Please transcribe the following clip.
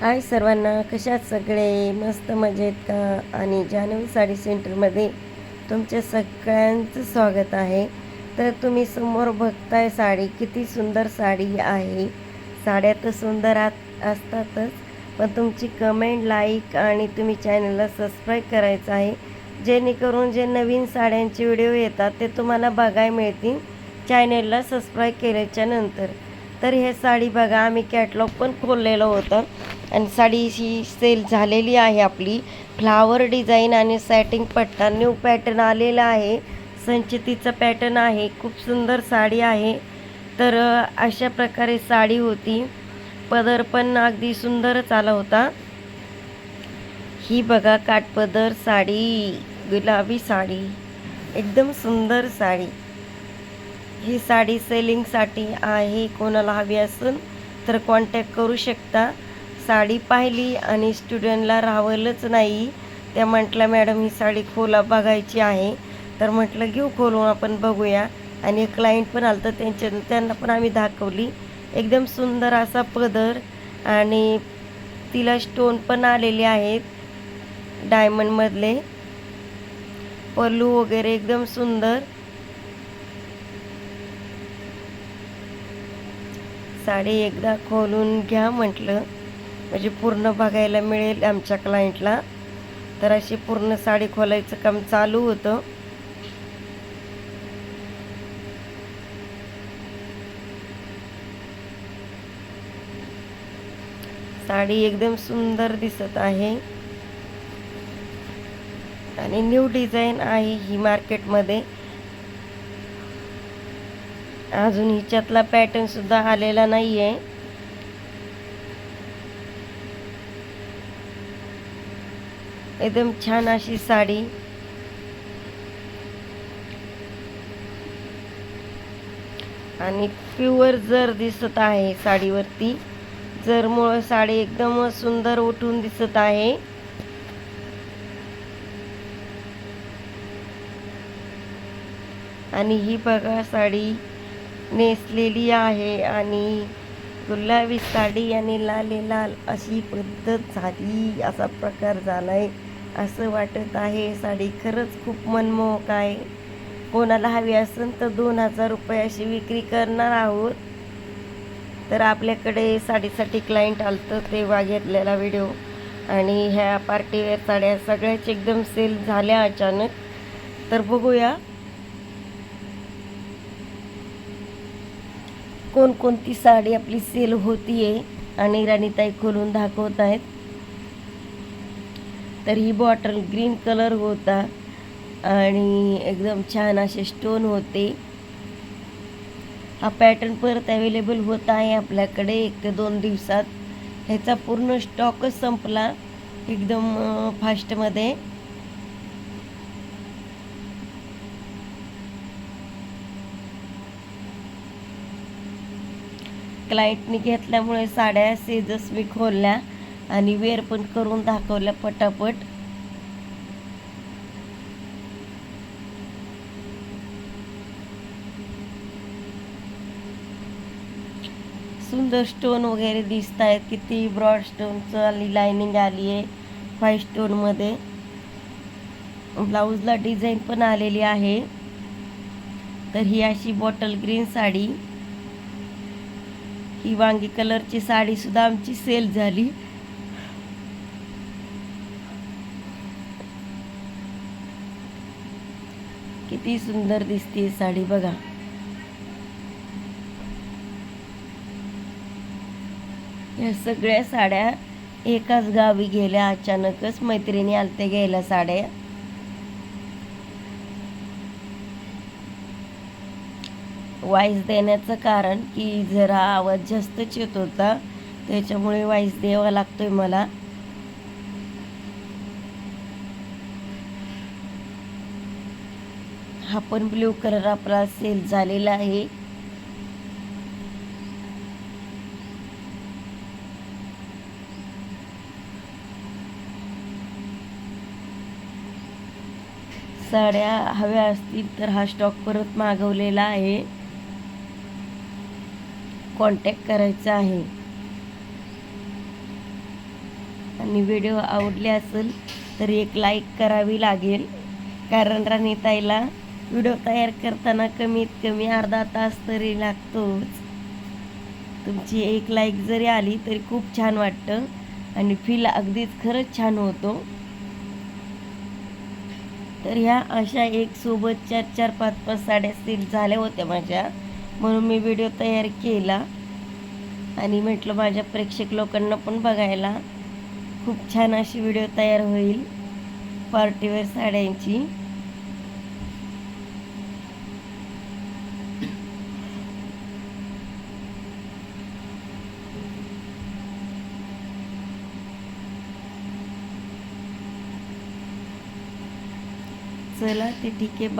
हाय सर्वांना कशात सगळे? मस्त मजेत का? आणि जानवी साडी सेंटरमध्ये तुमच्या सगळ्यांचं स्वागत आहे. तर तुम्ही समोर बघताय साडी किती सुंदर साडी आहे. साड्या तर सुंदर आत असतातच पण तुमची कमेंट लाईक आणि तुम्ही चॅनलला सबस्क्राईब करायचं आहे. जेणेकरून जे नवीन साड्यांचे व्हिडिओ येतात ते तुम्हाला बघायला मिळतील चॅनलला सबस्क्राईब केल्याच्यानंतर. तर हे साडी बघा आम्ही कॅटलॉग पण खोललेलं होतं. आणि साडी ही सेल झालेली आहे आपली. फ्लावर डिझाईन आणि सॅटिंग पट्टा न्यू पॅटर्न आलेला आहे. संचितीचं पॅटर्न आहे. खूप सुंदर साडी आहे. तर अशा प्रकारे साडी होती. पदर पण अगदी सुंदरच आला होता. ही बघा काठपदर साडी गुलाबी साडी. एकदम सुंदर साडी. ही साडी सेलिंगसाठी आहे. कोणाला हवी असेल तर कॉन्टॅक्ट करू शकता. साडी पाहिली आणि स्टुडंटला राहवलंच नाही. त्या म्हटल्या मॅडम ही साडी खोला बघायची आहे. तर म्हटलं घेऊ खोलून आपण बघूया. आणि एक क्लायंट पण आलं तर त्यांच्या त्यांना पण आम्ही दाखवली. एकदम सुंदर असा पदर आणि तिला स्टोन पण आलेले आहेत डायमंडमधले पल्लू वगैरे एकदम सुंदर. साडी एकदा खोलून घ्या म्हटलं. म्हणजे पूर्ण बघायला मिळेल आमच्या क्लायंटला तर अशी पूर्ण साडी खोलायचं काम चालू होतं. साडी एकदम सुंदर दिसत आहे. आणि न्यू डिझाईन आहे ही मार्केटमध्ये अजून हिच्यातला पॅटर्न सुद्धा आलेला नाही आहे एकदम छान अशी साडी. आणि प्युअर जर दिसत आहे साडीवरती जरमुळं साडी एकदम सुंदर उठून दिसत आहे. आणि ही बघा साडी नेसलेली आहे आणि गुलाबी साडी आणि लाले लाल अशी पद्धत झाली असा प्रकार झालाय. असं वाटत आहे. साडी खरंच खूप मनमोहक आहे. कोणाला हवी असेल तर दोन हजार रुपये अशी विक्री करणार आहोत. तर आपल्याकडे साडीसाठी क्लायंट आलं तर तेव्हा घेतलेला व्हिडिओ आणि ह्या पार्टीवेअर साड्या सगळ्याच एकदम सेल झाल्या अचानक. तर बघूया. कोणकोणती साडी आपली सेल होतीये आणि राणीताई खोलून दाखवत आहेत. तर ही बॉटल ग्रीन कलर होता. आणि एकदम छान असे स्टोन होते. हा पॅटर्न परत अवेलेबल होत आहे आपल्याकडे एक ते दोन दिवसात. ह्याचा पूर्ण स्टॉकच संपला एकदम फास्टमध्ये क्लायंटनी घेतल्यामुळे साड्या सेजस मी खोलल्या. आणि वेअर पण करून दाखवल्या पटापट. सुंदर स्टोन वगैरे दिसत आहेत किती ब्रॉड स्टोनचं आली लाईनिंग आली आहे फाय स्टोनमध्ये ब्लाऊजला डिझाईन पण आलेली आहे. तर ही अशी बॉटल ग्रीन साडी. ही वांगी कलरची साडी सुद्धा आमची सेल झाली. किती सुंदर दिसते साडी बघा. या सगळ्या साड्या एकाच गावी गेल्या अचानकच मैत्रिणी आलते घ्यायला साड्या. वाईस देण्याचं कारण की जरा आवाज जास्तच येत होता त्याच्यामुळे वाईस द्यावा लागतोय मला. हा पण ब्ल्यू कलर आपला सेल झालेला आहे. साड्या हव्या असतील तर हा स्टॉक परत मागवलेला आहे. कॉन्टॅक्ट करायचा आहे. आणि व्हिडिओ आवडले असेल तर एक लाईक करावी लागेल. कारण राणीताईला व्हिडिओ तयार करताना कमीत कमी अर्धा तास तरी लागतोच. तुमची एक लाईक जरी आली तरी खूप छान वाटतं आणि फील अगदीच खरंच छान होतो. तर ह्या अशा एक सोबत चार चार पाच पाच साड्या सील झाल्या होत्या माझ्या. म्हणून मी व्हिडिओ तयार केला. आणि म्हटलं माझ्या प्रेक्षक लोकांना पण बघायला खूप छान अशी व्हिडिओ तयार होईल. पार्टीवेअर साड्यांची. चला ते ठीक आहे बा